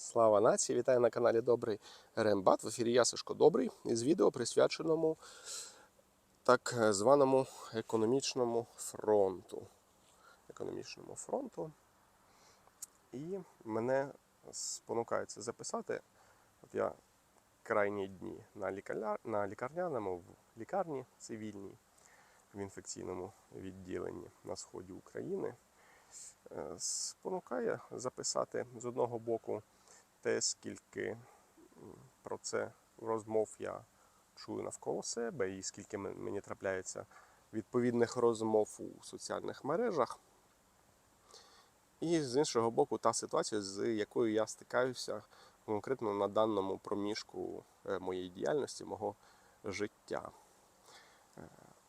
Слава нації! Вітаю на каналі Добрий Рембат. В ефірі я Сашко Добрий із відео присвяченому так званому економічному фронту. Економічному фронту. І мене спонукається записати. От я крайні дні на, лікарня... на лікарняному в лікарні цивільній в інфекційному відділенні на сході України. Е, Спонукає записати з одного боку те, скільки про це розмов я чую навколо себе, і скільки мені трапляється відповідних розмов у соціальних мережах. І з іншого боку, та ситуація, з якою я стикаюся конкретно на даному проміжку е, моєї діяльності, мого життя. Е,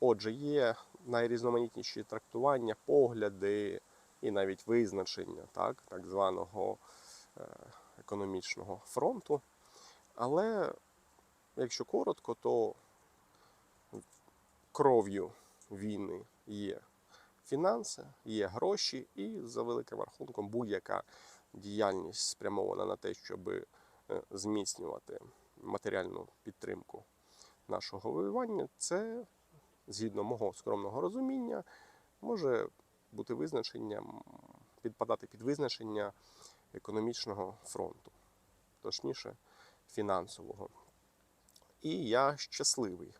Отже, є найрізноманітніші трактування, погляди і навіть визначення так, так званого е, економічного фронту. Але якщо коротко, то кров'ю війни є фінанси, є гроші, і за великим рахунком будь-яка діяльність спрямована на те, щоб е, зміцнювати матеріальну підтримку нашого воювання, це, згідно мого скромного розуміння, може бути визначенням, підпадати під визначення економічного фронту, точніше фінансового. І я щасливий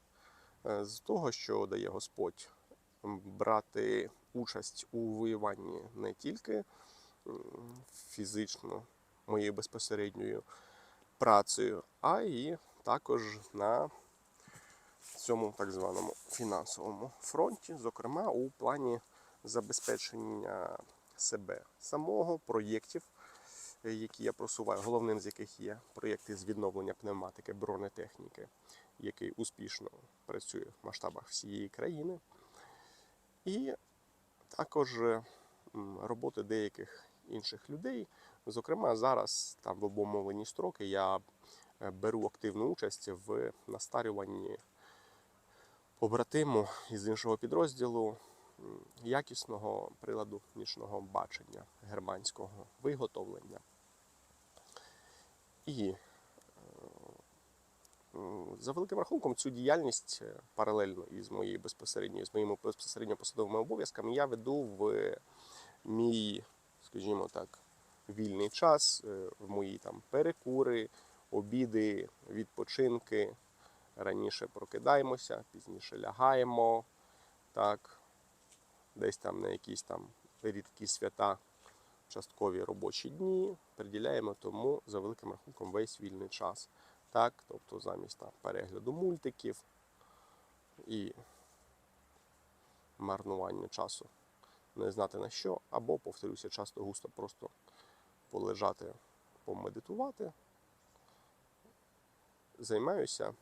е, з того, що дає Господь брати участь у воюванні не тільки фізично моєю безпосередньою працею, а й також на цьому так званому фінансовому фронті, зокрема у плані забезпечення себе самого, проєктів, які я просуваю, головним з яких є проєкти з відновлення пневматики бронетехніки, який успішно працює в масштабах всієї країни. І також е, роботи деяких інших людей. Зокрема, зараз там в обумовлені строки я е, беру активну участь в настарюванні побратиму із іншого підрозділу якісного приладу нічного бачення германського виготовлення. І е, за великим рахунком цю діяльність е, паралельно із моєю безпосередньою з моїми безпосередньо посадовими обов'язками я веду в мій, скажімо так, вільний час, е, в мої там перекури, обіди, відпочинки. Раніше прокидаємося, пізніше лягаємо, так, десь там на якісь там рідкі свята, часткові робочі дні, приділяємо тому за великим рахунком весь вільний час. Так, тобто замість там, перегляду мультиків і марнування часу не знати на що, або, повторюся, часто густо просто полежати, помедитувати. Займаюся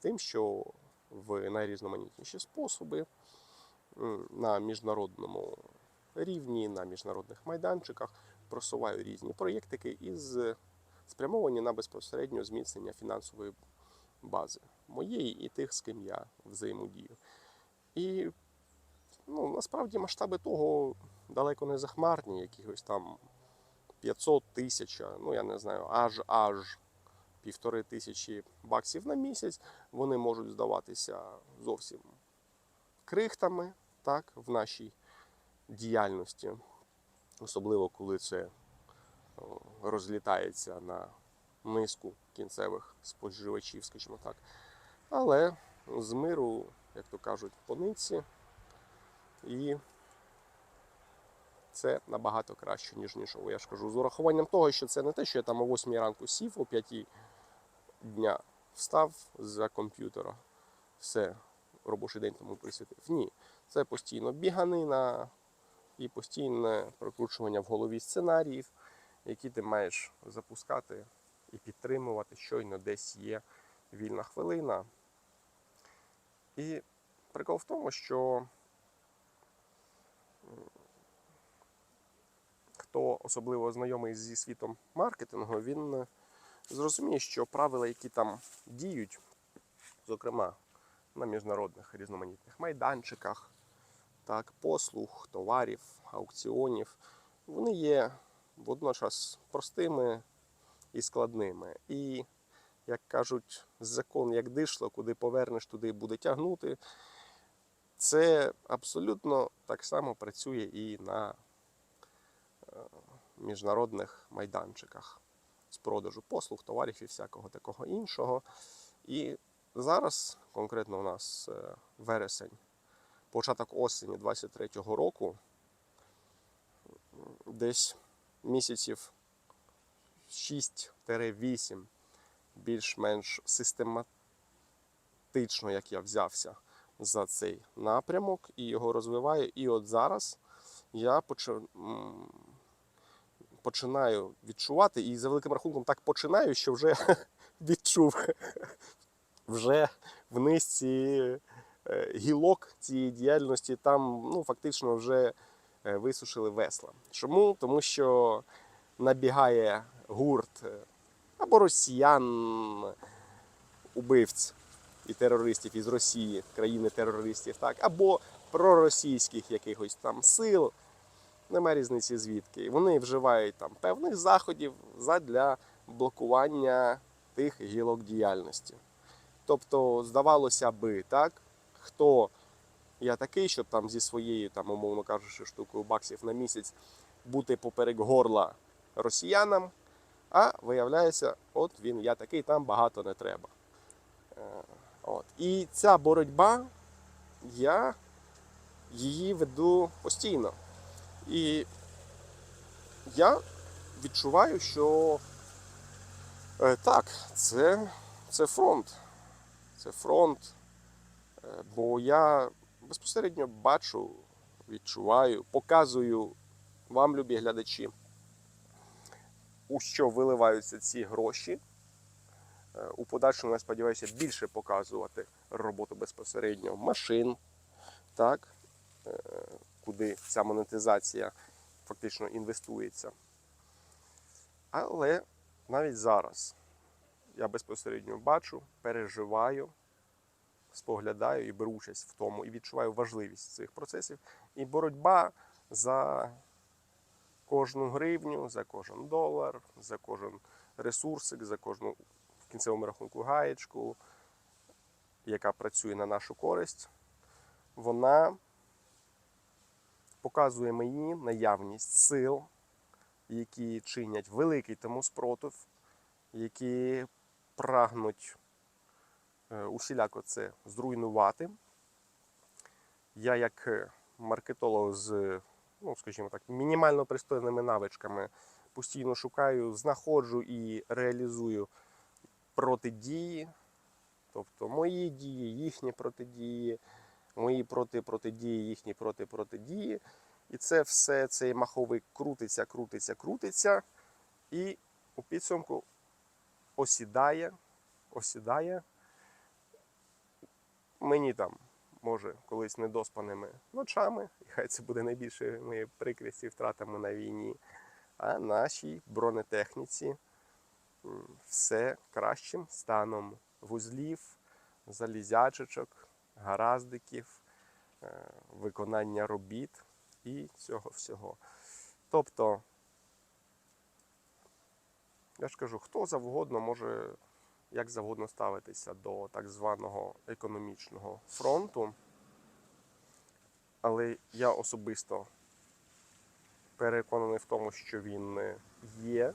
тим, що в найрізноманітніші способи на міжнародному рівні, на міжнародних майданчиках просуваю різні проєктики із спрямовані на безпосередньо зміцнення фінансової бази моєї і тих, з ким я взаємодію. І ну, насправді масштаби того далеко не захмарні, якихось там 500 тисяч, ну я не знаю, аж аж півтори тисячі баксів на місяць, вони можуть здаватися зовсім крихтами так, в нашій діяльності, особливо коли це розлітається на низку кінцевих споживачів, скажімо так. Але з миру, як то кажуть, по нитці, і це набагато краще, ніж нічого. Я ж кажу, з урахуванням того, що це не те, що я там о 8 ранку сів, о 5 дня встав за комп'ютера, все, робочий день тому присвятив. Ні, це постійно біганина і постійне прокручування в голові сценаріїв, які ти маєш запускати і підтримувати, щойно десь є вільна хвилина. І прикол в тому, що хто особливо знайомий зі світом маркетингу, він зрозуміє, що правила, які там діють, зокрема на міжнародних різноманітних майданчиках, так, послуг, товарів, аукціонів, вони є водночас простими, і складними. І, як кажуть, закон як дишло, куди повернеш, туди буде тягнути. Це абсолютно так само працює і на е, міжнародних майданчиках з продажу послуг, товарів і всякого такого іншого. І зараз, конкретно у нас е, вересень, початок осені 23-го року, десь місяців 6-8 більш-менш систематично, як я взявся за цей напрямок і його розвиваю. І от зараз я почав починаю відчувати, і за великим рахунком так починаю, що вже відчув вже в низці гілок цієї діяльності там ну, фактично вже е, висушили весла. Чому? Тому що набігає гурт е, або росіян, убивць і терористів із Росії, країни терористів, так, або проросійських якихось там сил. Нема різниці звідки. Вони вживають там певних заходів задля блокування тих гілок діяльності. Тобто, здавалося би, так, хто я такий, щоб там зі своєю, там, умовно кажучи, штукою баксів на місяць бути поперек горла росіянам, а виявляється, от він я такий, там багато не треба. Е, От. І ця боротьба, я її веду постійно. І я відчуваю, що е, так, це, це фронт. Це фронт. Бо я безпосередньо бачу, відчуваю, показую вам, любі глядачі, у що виливаються ці гроші. Е, У подальшому, я сподіваюся, більше показувати роботу безпосередньо машин, так, е, куди ця монетизація фактично інвестується. Але навіть зараз я безпосередньо бачу, переживаю, споглядаю і беру участь в тому, і відчуваю важливість цих процесів. І боротьба за кожну гривню, за кожен долар, за кожен ресурсик, за кожну в кінцевому рахунку гаєчку, яка працює на нашу користь, вона показує мені наявність сил, які чинять великий тому спротив, які прагнуть усіляко це зруйнувати. Я, як е, маркетолог з, ну, скажімо так, мінімально пристойними навичками, постійно шукаю, знаходжу і реалізую протидії, тобто мої дії, їхні протидії, мої проти протидії, їхні проти протидії. І це все, цей маховик крутиться, крутиться, крутиться, і у підсумку осідає, осідає. Мені там, може, колись недоспаними ночами, і хай це буде найбільше моєї прикрісті втратами на війні, а нашій бронетехніці все кращим станом вузлів, залізячечок, гараздиків, е, виконання робіт і цього всього. Тобто, я ж кажу, хто завгодно може як завгодно ставитися до так званого економічного фронту. Але я особисто переконаний в тому, що він є.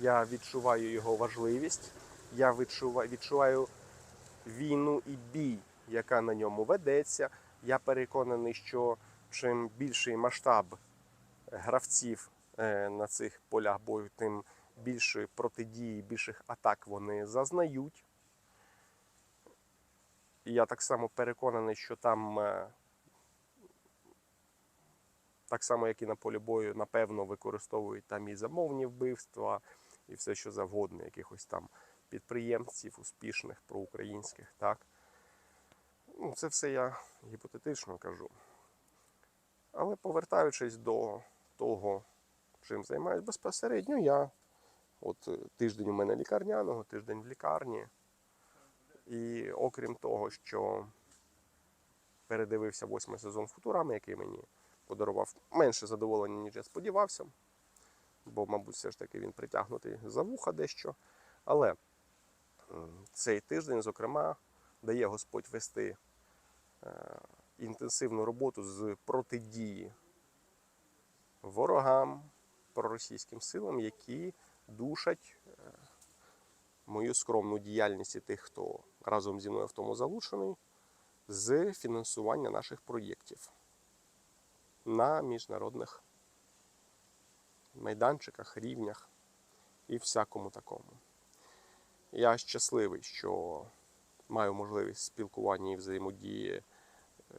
Я відчуваю його важливість. Я відчуваю, відчуваю війну і бій, яка на ньому ведеться. Я переконаний, що чим більший масштаб гравців е, на цих полях бою, тим більшої протидії, більших атак вони зазнають. Я так само переконаний, що там, е, так само, як і на полі бою, напевно, використовують там і замовні вбивства, і все, що завгодно, якихось там підприємців, успішних, проукраїнських. так. Ну, це все я гіпотетично кажу. Але повертаючись до того, чим займаюсь безпосередньо, я от е, тиждень у мене лікарняного, тиждень в лікарні. І окрім того, що передивився восьмий сезон Футурами, який мені подарував менше задоволення, ніж я сподівався. бо, мабуть, все ж таки він притягнутий за вуха дещо. Але цей тиждень, зокрема, дає Господь вести е, інтенсивну роботу з протидії ворогам, проросійським силам, які душать е, мою скромну діяльність і тих, хто разом зі мною в тому залучений, з фінансування наших проєктів на міжнародних майданчиках, рівнях і всякому такому. Я щасливий, що маю можливість спілкування і взаємодії е,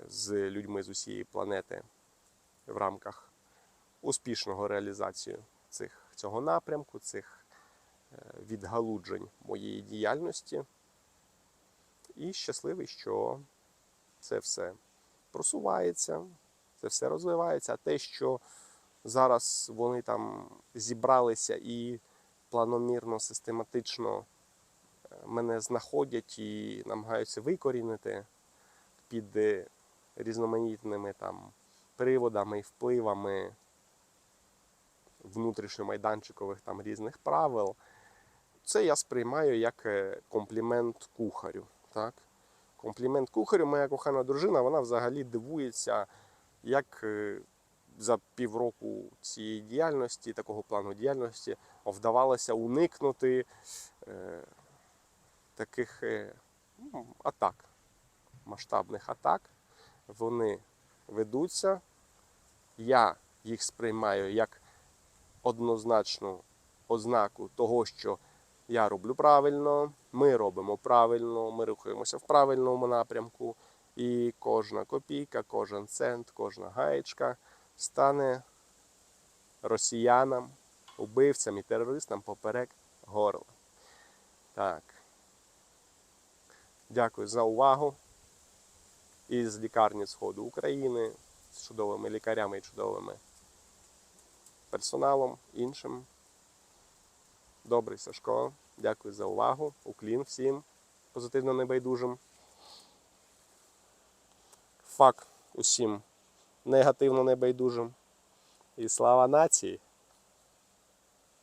з людьми з усієї планети в рамках успішного реалізації цих, цього напрямку, цих е, відгалуджень моєї діяльності. І щасливий, що це все просувається, це все розвивається. А те, що зараз вони там зібралися і планомірно, систематично е, мене знаходять і намагаються викорінити під різноманітними там приводами і впливами внутрішньомайданчикових там різних правил. Це я сприймаю як е, комплімент кухарю. Так? Комплімент кухарю, моя кохана дружина, вона взагалі дивується, як е, за півроку цієї діяльності, такого плану діяльності, вдавалося уникнути е, таких е, ну, атак, масштабних атак. Вони ведуться. Я їх сприймаю як однозначну ознаку того, що я роблю правильно, ми робимо правильно, ми рухаємося в правильному напрямку, і кожна копійка, кожен цент, кожна гаєчка стане росіянам, убивцям і терористам поперек горла. Так. Дякую за увагу. Із лікарні Сходу України з чудовими лікарями і чудовими персоналом іншим. Добрий Сашко, дякую за увагу. Уклін всім позитивно небайдужим. Фак усім негативно небайдужим. І слава нації!